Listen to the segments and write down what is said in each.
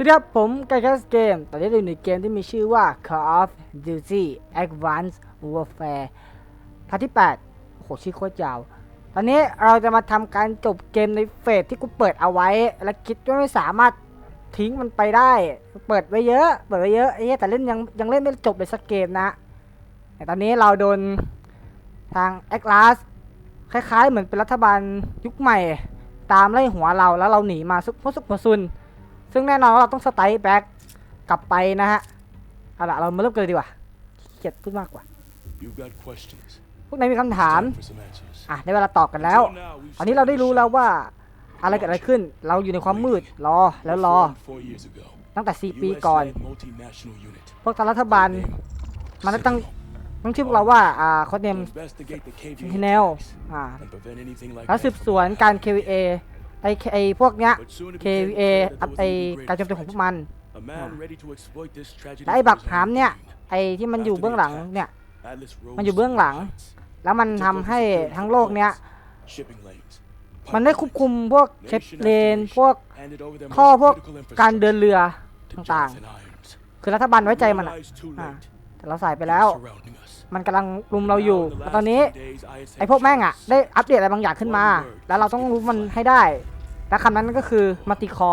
สวัสดีครับ ผมไกแคสเกม ตอนนี้เราอยู่ในเกมที่มีชื่อว่า Call of Duty Advanced Warfare พาร์ทที่ 8 โหชื่อโคตรยาว ตอนนี้เราจะมาทำการจบเกมในเฟสที่กูเปิดเอาไว้ และคิดว่าไม่สามารถทิ้งมันไปได้ เปิดไว้เยอะ เปิดไว้เยอะไอ้แต่เล่นยังยังเล่นไม่จบเลยสักเกมนะ แต่ตอนนี้เราโดนทาง a t l a s คล้ายๆ เหมือนเป็นรัฐบาลยุคใหม่ ตามไล่หัวเราแล้วเราหนีมาซุกพวกซุกพซุน ซึ่งแน่นอนว่าเราต้องสไตล์แบ็กกลับไปนะฮะ เอาละเรามาเริ่มกันเลยดีกว่าขี้เกียดพูดมากกว่า You've got questions. พวกนายมีคำถาม Time for some answers. อะได้เวลาตอบกันแล้ว Until now, we've ตอนนี้เราได้รู้แล้วว่าอะไรเกิดอะไรขึ้น เราอยู่ในความมืด รอแล้วรอ formed four years ago. ตั้งแต่ 4 ปี US ก่อน led multinational unit. พวกทางรัฐบาล Name, มันได้ตั้ง Sentinel. ตั้งชื่อพวกเราว่า อ่าโค้ดเนม To investigate the KVA ทีเนล attacks อ่า and prevent anything like แล้วสืบ that สวนการ KVA ไอไอพวกเนี้ย But soon it became KVA clear that อั there ไอ was an การโจม integrated ตีของพวกมัน A man ready to exploit this tragedy และไอ for บัก his หาม own เนี่ย gain. ไอที่มันอยู่เบื้องหลังเนี่ย Atlas rose มันอยู่เบื้องหลัง to the heights. แล้วมันทำให้ทั้งโลกเนี้ย Shipping lanes, มันได้ควบคุมพวกเชฟ nation เล after น nation พวก handed over their ท่อ most พวก critical การเดิน infrastructure เรือ to ต่าง Jonathan Irons. ๆคือรัฐบาลไว้ใจมันอะ Realized too อ่า late. แต่เราใส่ไปแล้ว surrounding us. มันกำลังรุมเราอยู่ Now, in the แล้ว last ตอนนี้ few days, I had ไอ้พวกแม่งอะ sent ได้อัปเดตอะไรบางอย่างขึ้นมา แล้วเราต้องรู้มันให้ได้ และคำนั้นก็คือมัติคอ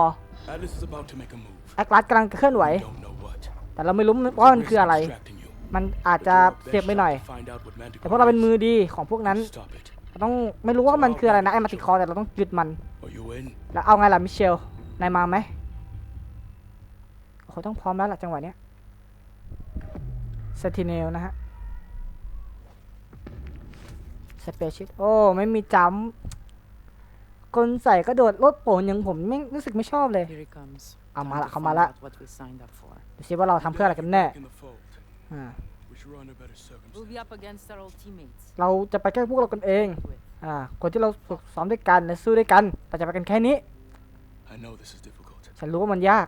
Atlas is about to make a move. แอคลัสกำลังจะเคลื่อนไหว We don't know what. แต่เราไม่รู้ว่ามันคืออะไร Distracting you. มันอาจ But จะ you're our best เจ็บไปหน่อย shot to find out what Manticore แต่พวกเราเป็น is. มือดีของพวกนั้น Stop it. เราต้องไม่รู้ว่ามันคืออะไรนะไอ้มัติคอแต่เราต้องหยุดมัน Are you in? แล้วเอาไงล่ะมิเชลนายมาไหมโอ้โหต้องพร้อมแล้วล่ะจังหวะเนี้ยเซติเนลนะฮะ สเปเชียลโอ้ ไม่มีจำคนใส่กระโดดรถโผนอย่างผมไม่รู้สึกไม่ชอบเลย Here he comes. Ah, Time mala- to kamala. find out what we signed up for. ดูสิว่าเราทำเพื่ออะไรกันแน่ Back in the fold. อ่า Wish we were under better We'll circumstances. be up against our old teammates. เราจะไปแค่พวกเรากันเอง With. อ่าคนที่เราฝึกซ้อมด้วยกันและสู้ด้วยกัน แต่จะไปกันแค่นี้ I know this is difficult, ฉันรู้ว่ามันยาก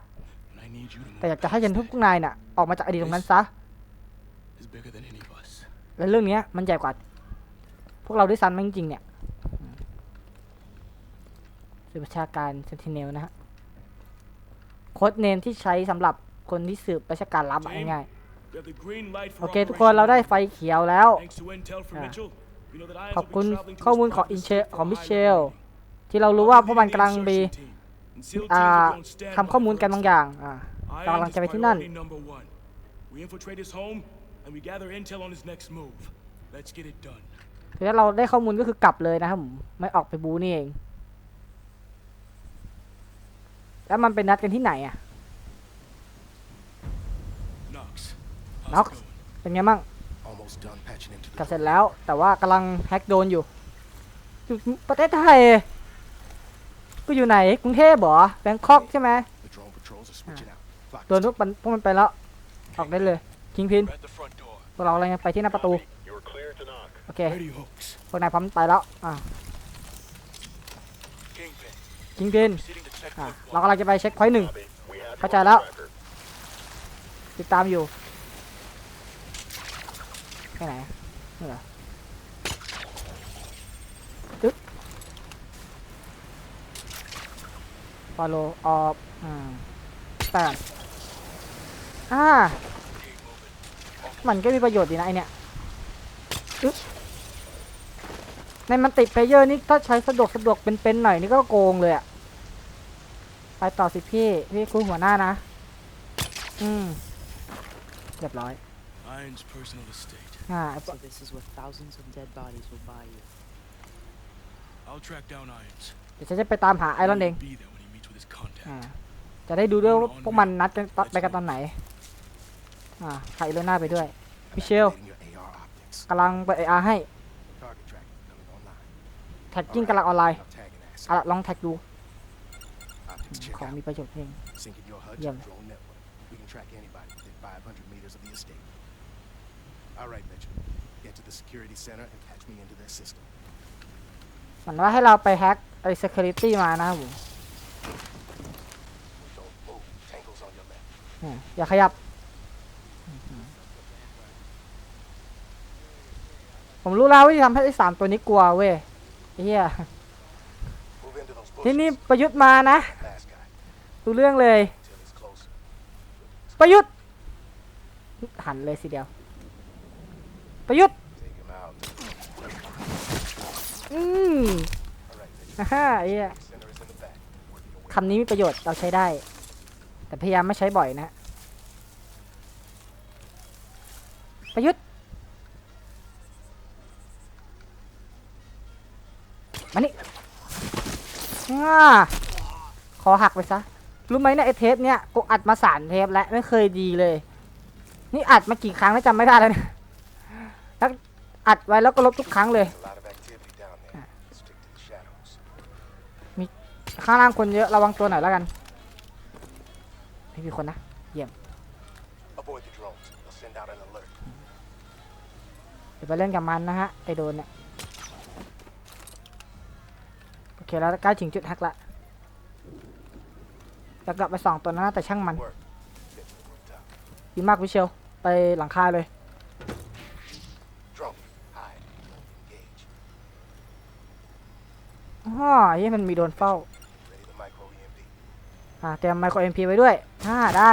and I need you to แต่ move อยากจะให้ฉันทุกพวกนายน่ะ ออกมาจากอดีตตรงนั้นซะ is bigger than any of us. และเรื่องเนี้ยมันใหญ่กว่า พวกเราด้วยซ้ำจริงๆเนี่ยสืบประชาการเซนติเนลนะฮะโค้ดเนมที่ใช้สำหรับคนที่สืบราชการลับอะง่าย We have the green light ๆ for โอเค ทุกคนเราได้ไฟเขียวแล้ว Thanks to intel from Ah. Mitchell, we know that Irons ขอบ will be คุณ traveling to ข้อมูล this ของ province อินเช with ของ a มิ high เช level ล meeting. ที่เรารู้ว่าพวกมันกำลังมี Insertion team. And SEAL อ่า teams will be on standby ทำข้อมูลกัน for บาง us. อย่างอ่าเรากำลัง Irons จะ is ไปที่นั่น priority number one. We infiltrate his home and we gather intel on his next move. Let's get it done. คือถ้าเราได้ข้อมูลก็คือกลับเลยนะครับผมไม่ออกไปบูนี่เอง แล้วมันเป็นนัดกันที่ไหนอะ Knox. Knox? How's it going? เป็นไงมั่ง Almost done patching into กลับ the เสร็จแล้วแต่ว่ากำลังแฮกโดนอยู่อยู่ประเทศไทยกูอยู่ไหนกรุงเทพเหรอแบงคอกใช่ไหม the drone patrols are switching out. Flock โดนพวกมันพวกมันไปแล้ว ออกได้เลยคิงพิน We're at the front door. พวกเราอะไรเงี้ยไปที่หน้าประตู โอเค Ready hooks. พวกนายพร้อมไปแล้ว อ่า Kingpin. คิงพิน Proceeding to check อ่า point เรา one. กำลังจะไปเช็คพอยต์หนึ่ง Copy. We have Watch you out, on out. tracker. ติดตามอยู่ไปไหนนี่เหรอตึ๊บฟอลโลออฟอืมแต่อ่า มันก็มีประโยชน์ดีนะไอเนี่ยอึ๊บ ในมันติดเพลเยอร์นี่ถ้าใช้สะดวกสะดวกเป็นๆหน่อยนี่ก็โกงเลยอะไปต่อสิพี่ พี่คุณหัวหน้านะ อืมเรียบร้อย Irons' personal estate. อ่า So this is what thousands of dead bodies will buy you. I'll track down Irons. เดี๋ยวฉันจะไปตามหาไอรอนเอง Be there when he meets with his contact. อ่าจะได้ดูด้วยว่าพวกมันนัดกันตอนไปกันตอนไหน อ่าพาไอโรน่าไปด้วย I'm Michelle. activating your AR optics. กำลังเปิดไออาร์ให้ ท็กกิ้งกำลังออนไลน์ Now tagging ass. เอาละลองแท็กดู Optics check ของ out. มีประโยชน์เอง Syncing your HUD to Yeah. the drone network. We can track anybody within 500 meters of the estate. All right, Mitchell. Get to the security center and patch me into their system. มันว่าให้เราไปแฮ็กไอ security มานะครับผม Don't move. Tangle's on your left. อ่าอย่าขยับ ผมรู้แล้วว่าจะทำให้ไอสามตัวนี้กลัวเว้ยไอ้ เฮีย Move into those ที่ bushes. นี่ประยุทธ์มานะ Last guy. ดูเรื่องเลย Until he's close ประยุทธ์ หันเลยสิเดียว ประยุทธ์ Take him out. อืม All right, Mitchell. ฮ่าฮ่าไอ้เหี้ย Center is in the back. Working your way คำนี้มีประโยชน์เราใช้ได้ แต่พยายามไม่ใช้บ่อยนะ ประยุทธ์ ขอหักไปซะ รู้ไหมเนี่ยไอเทปเนี่ยกูอัดมาสามเทปแล้วไม่เคยดีเลย นี่อัดมากี่ครั้งแล้วจำไม่ได้แล้วเนะแล้วอัดไว้แล้วก็ลบทุกครั้งเลย There's a lot of activity down there. Stick to the shadows. ข้างล่างคนเยอะระวังตัวหน่อยแล้วกันไม่มีคนนะ Avoid the drones. They'll send out an alert. เดี๋ยวไปเล่นกับมันนะฮะไอโดนเนี่ย โอ เคแล้วใกล้ถึงจุดฮักละจะกลับไปสองตัวนั้นนะแต่ช่างมัน Work. Get to the rooftop. ดีมากวิเชลไปหลังคาเลย Drone. Hide. Engage. อ๋อเฮ้ยมันมีโดนเฝ้า Ready the micro EMP. อ่าเตรียมไมโครเอ็มพีไว้ด้วยอ่าได้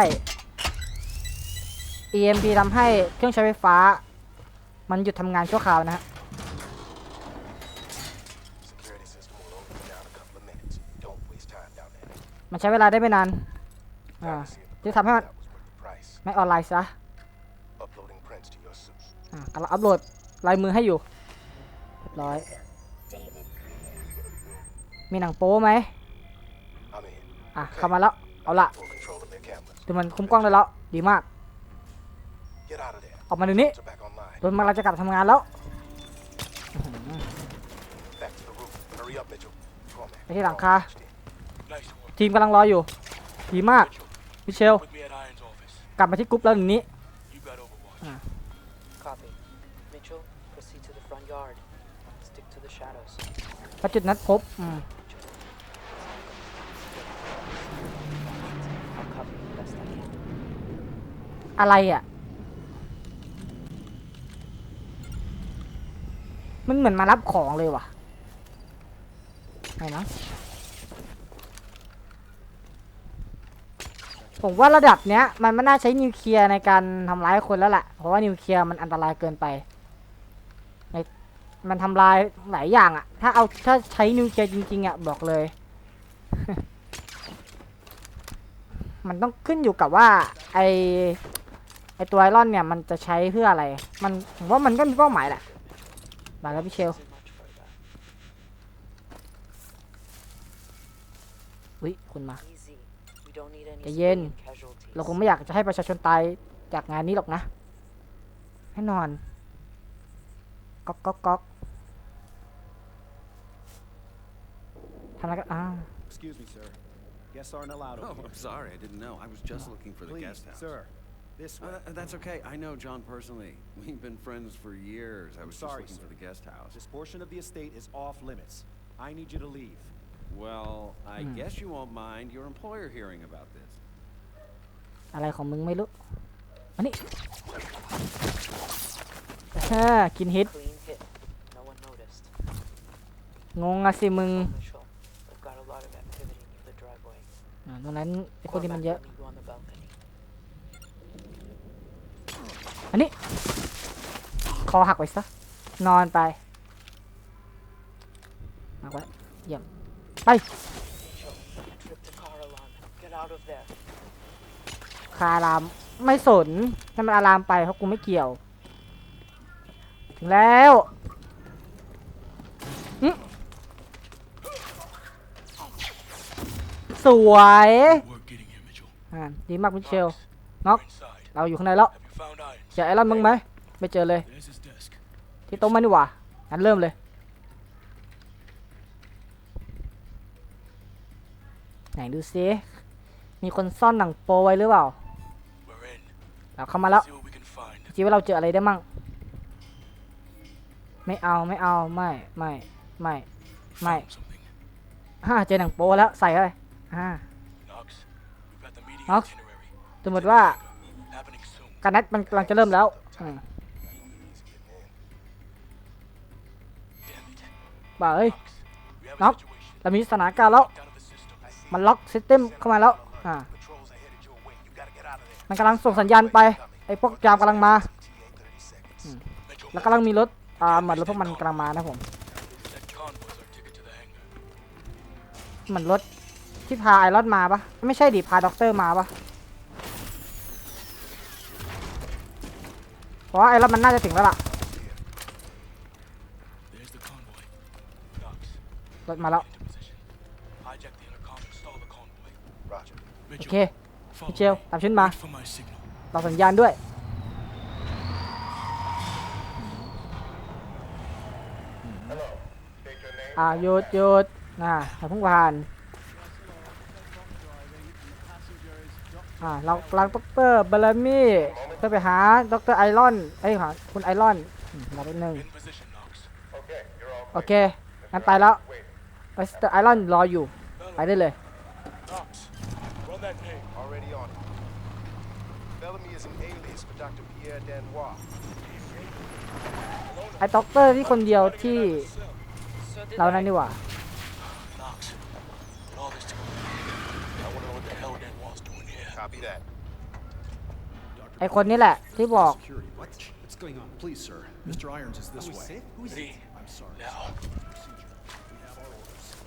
EMP ทำให้เครื่องใช้ไฟฟ้า มันหยุดทำงานชั่วคราวนะฮะ Security system will only be down a couple of minutes. Don't waste time down there. มันใช้เวลาได้ไม่นานอ่า Time to see if the ที่ทำให้มัน that was worth the price. ไม่ออนไลน์ซะ Uploading prints to your suits. อ่ากำลังอัพโหลดลายมือให้อยู่เรียบร้อย มีหนังโป้ไหม I'm in. อะเข้ามาแล้ว เอาละ Full control of their cameras. ดูมันคุ้มกล้องได้แล้ว ดีมาก Get out of there. ออกมาเดี๋ยวนี้ Drones are back online. โดนมันเราจะกลับทำงานแล้ว Back to the roof. Hurry up, Mitchell. Come on, man. ไปที่หลังคา ทีมกำลังรออยู่ดีมาก Mitchell, มิเชล with me at Iron's office. กลับมาที่กรุ๊ปแล้วอย่างนี้ You got Overwatch. Copy. Mitchell, proceed to the front yard. Stick to the shadows. ประจุดนัดพบอืม I'll cover you best I can. อะไรอะ มันเหมือนมารับของเลยว่ะไหนนะ ผมว่าระดับเนี้ยมันไม่น่าใช้นิวเคลียร์ในการทำร้ายคนแล้วแหละเพราะว่านิวเคลียร์มันอันตรายเกินไปในมันทำลายหลายอย่างอะถ้าเอาถ้าใช้นิวเคลียร์จริงๆอะบอกเลย มันต้องขึ้นอยู่กับว่าไอไอตัวไอรอนเนี่ยมันจะใช้เพื่ออะไร มันผมว่ามันก็มีเป้าหมายแหละมาแล้วพี่เชลอุ้ยคุณมา Easy. We don't need any ใจเย็น civilian casualties. เราคงไม่อยากจะให้ประชาชนตายจากงานนี้หรอกนะ แน่นอน ก๊อกก๊อกก๊อกทำอะไรกันอ่า Excuse me, sir. Guests aren't allowed Oh, over I'm sorry. I didn't know. I was just looking for the Please, guest house. sir. This way. Uh, that's okay. I know John personally. We've been friends for years. I was sorry, just looking for sir. the guest house. This portion of the estate is off limits. I need you to leave. Well, I Hmm. guess you won't mind your employer hearing about this. อะไรของมึงไม่รู้มานี่ฮ่ากินฮิต Clean hit. No one noticed. งงอะสิมึง Mitchell, we've got a lot of activity near the driveway. อ่าตรงนั้นไอ้คนที่มันเยอะ Meet you on the balcony. อันนี้คอหักไปซะ นอนไปหักไว้เยี่ยม ไป Mitchell, trip the car alarm. Get out of there. คาอารามไม่สนให้มันอารามไปเพราะกูไม่เกี่ยว ถึงแล้วอื้อสวย Work getting here, Mitchell. อ่าดีมากมิเชล Knox, Knox. we're inside. เราอยู่ข้างในแล้ว Have you found Irons? เจอไอรอนมึงไหมไม่เจอเลย There's his desk. ที่โต๊ะมันนี่หว่างั้นเริ่มเลย ไหนดูซิมีคนซ่อนหนังโปไว้หรือเปล่าเราเข้ามาแล้ว See what we can find. จีว่าเราเจออะไรได้มั่ง ไม่เอาไม่เอาไม่ไม่ไม่ไม่ฮ่าเจอหนังโปแล้วใส่เข้าไปอ่า Knox, we've got the meeting Knox. itinerary. สมมติว่าการนัดมันกำลังจะเริ่มแล้วบ่าเอ้ย We have a Knox. situation. เรามีสถานการณ์แล้ว มันล็อกซิสเต็มเข้ามาแล้ว อ่า Patrols are headed your way. You gotta get out of there. มันกำลังส่งสัญญาณไป ไอ้พวกยามกำลังมาอืมแล้วกำลังมีรถ อ่าเหมือนรถพวกมันกำลังมานะผม That convoy's our ticket to the hangar. เหมือนรถที่พาไอรอนมาปะไม่ใช่ดิพาด็อกเตอร์มาปะเพราะว่าไอรอนมันน่าจะถึงแล้วล่ะ There's the convoy. Knox, รถมาแล้ว into position. Hijack the intercom and stall the convoy. Roger. โอ Mitchell, เค follow พี่เชล me. ตามฉันมา Wait for my signal. รอสัญญาณด้วย อ่าหยุดหยุดน่ะเราเพิ่งผ่าน อ่า เรากำลังด็อกเตอร์เบลลามี่เพื่อไปหาด็อกเตอร์ไอรอนไอ้ยหาคุณไอรอนอืมรอแป๊บนึง In position, Knox. โอเค งั้นไปแล้วด็อกเตอร์ไอรอนรออยู่ ไปได้เลย ไอ้ด็อกเตอร์ที่คนเดียวที่ So did เรา I. นั่นดีกว่า Knox, put all this together. I want to know what the hell Dan was doing here. Copy that. ไอ้คนนี้แหละที่บอก Security. What? What's going on? Please, sir. Mr. Irons is this way. Lee, I'm sorry. now.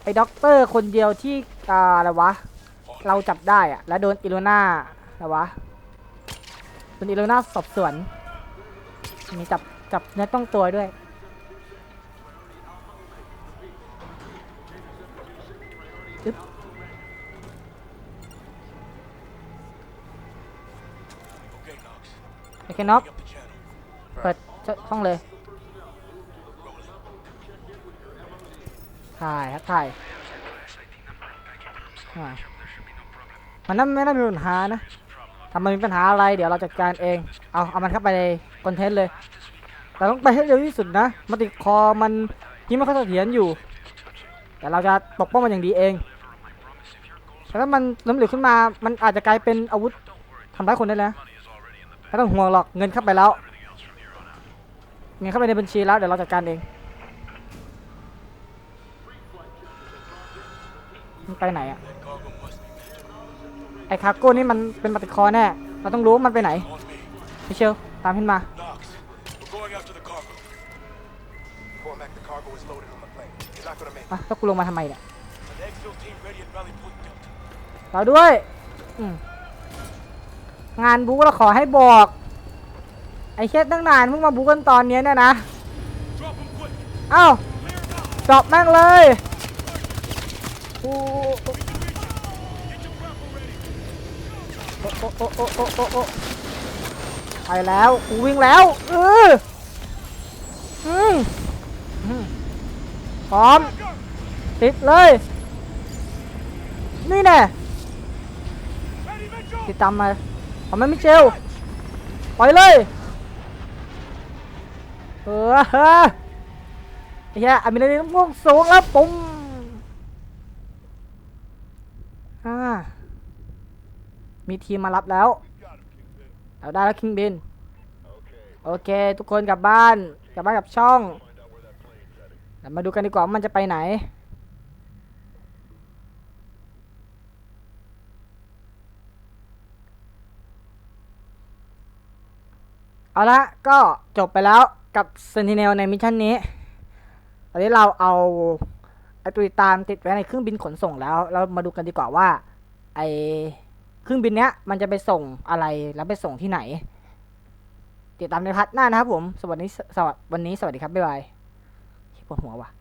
ไอ้ด็อกเตอร์คนเดียวที่อ่าอะไรวะ เราจับได้อะแล้วโดนอิโลนาอะไรวะ โดนอิโลนาสอบสวน มีจับจับเนื้อต้องตัวด้วยอึ๊บ Okay, Knox. ไอ้แค่น็อก Up the channel. เปิดช่องเลยถ่ายครับถ่ายอ่ามันนั่นไม่น่ามีปัญหานะ ถ้ามันมีปัญหาอะไรเดี๋ยวเราจัดการเอง เอาเอามันเข้าไปในคอนเทนต์เลย แต่ต้องไปให้เร็วที่สุดนะมันติดคอมันยิ่งไม่ค่อยเสถียรอยู่ แต่เราจะปกป้องมันอย่างดีเองแต่ถ้ามันล้มเหลวขึ้นมา มันอาจจะกลายเป็นอาวุธทำร้ายคนได้แล้วไม่ต้องห่วงหรอกเงินเข้าไปแล้ว เงินเข้าไปในบัญชีแล้วเดี๋ยวเราจัดการเอง มันไปไหนอะ That cargo must be Mitchell. ไอ้คาร์โก้นี่มันเป็นปฏิคอแน่ เราต้องรู้ว่ามันไปไหน On me. มิเชลตามขึ้นมา Knox, we're going after the cargo. Cormac, the cargo is loaded on the plane. You're not gonna make it. อะแล้วกูลงมาทำไมเนี่ย An exfil team ready at Valley Point Delta. เราด้วยอืมงานบูเราขอให้บอก ไอ้เช็ดตั้งนานเพิ่งมาบูกันตอนเนี้ยเนี่ยนะ Drop him quick. เอ้า Clear him out. ดรอปแม่งเลยโอ้โอ้ Get your grapple ready. โอ้โอ้โอ้โอ้โอ้โอ้ไปแล้วกูวิ่งแล้วเอออืมพร้อม ติดเลย นี่แน่ติดตามมาเอามันไม่เชลปล่อยเลยเออเฮ้ยไอ้เหี้ยอะมินาลีม่วงสูงแล้วปุ้มอ่า มีทีมมารับแล้วเราได้แล้วคิงบิน โอเค ทุกคนกลับบ้าน กลับบ้านกับช่องมาดูกันดีกว่าว่ามันจะไปไหน เอาละก็จบไปแล้วกับ Sentinel ในมิชชั่นนี้ ตอนนี้เราเอาไอตัวตามติดไว้ในเครื่องบินขนส่งแล้ว เรามาดูกันดีกว่าว่าไอ เครื่องบินเนี้ยมันจะไปส่งอะไรแล้วไปส่งที่ไหน ติดตามในพัทหน้านะครับผม สวัสดีสวัสดีวันนี้สวัสดีครับ บ๊ายบายปวดหัวว่ะ